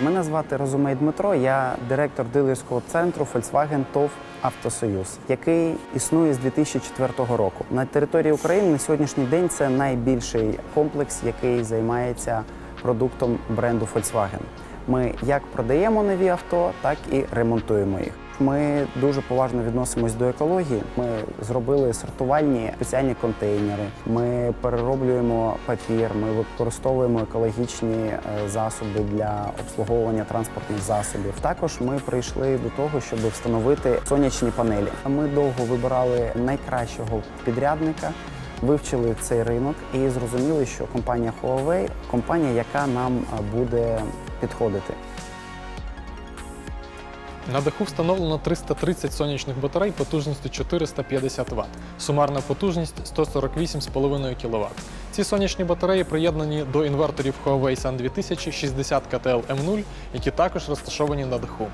Мене звати Розумей Дмитро. Я директор дилерського центру Volkswagen ТОВ Автосоюз, який існує з 2004 року. На території України на сьогоднішній день це найбільший комплекс, який займається продуктом бренду Volkswagen. Ми як продаємо нові авто, так і ремонтуємо їх. Ми дуже поважно відносимось до екології. Ми зробили сортувальні спеціальні контейнери. Ми перероблюємо папір. Ми використовуємо екологічні е, засоби для обслуговування транспортних засобів. Також ми прийшли до того, щоб встановити сонячні панелі. Ми довго вибирали найкращого підрядника. Вивчили цей ринок і зрозуміли, що компанія Huawei – компанія, яка нам е, буде підходити. На даху встановлено 330 сонячних батарей потужністю 450 Вт. Сумарна потужність 148,5 кВт. Ці сонячні батареї приєднані до інверторів Huawei Sun 2000 60 KTL M0, які також розташовані на даху.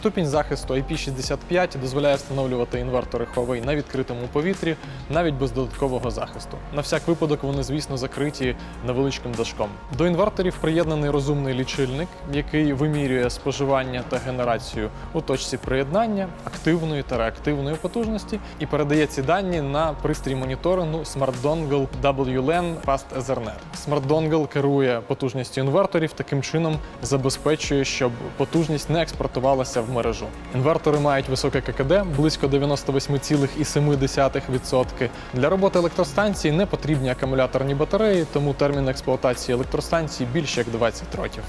Ступінь захисту IP65 дозволяє встановлювати інвертори Huawei на відкритому повітрі, навіть без додаткового захисту. На всяк випадок вони, звісно, закриті невеличким дашком. До інверторів приєднаний розумний лічильник, який вимірює споживання та генерацію у точці приєднання активної та реактивної потужності і передає ці дані на пристрій моніторингу Smart Dongle WLAN Fast Ethernet. Smart Dongle керує потужністю інверторів, таким чином забезпечує, щоб потужність не експортувалася в мережу. Інвертори мають високе ККД близько 98,7%. Для роботи електростанції не потрібні акумуляторні батареї, тому термін експлуатації електростанції більш як 20 років.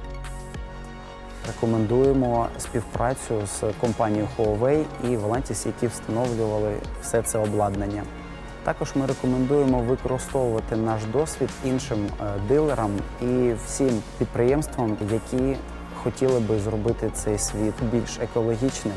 Рекомендуємо співпрацю з компанією Huawei і Volantis, які встановлювали все це обладнання. Також ми рекомендуємо використовувати наш досвід іншим е, дилерам і всім підприємствам, які хотіли би зробити цей світ більш екологічним.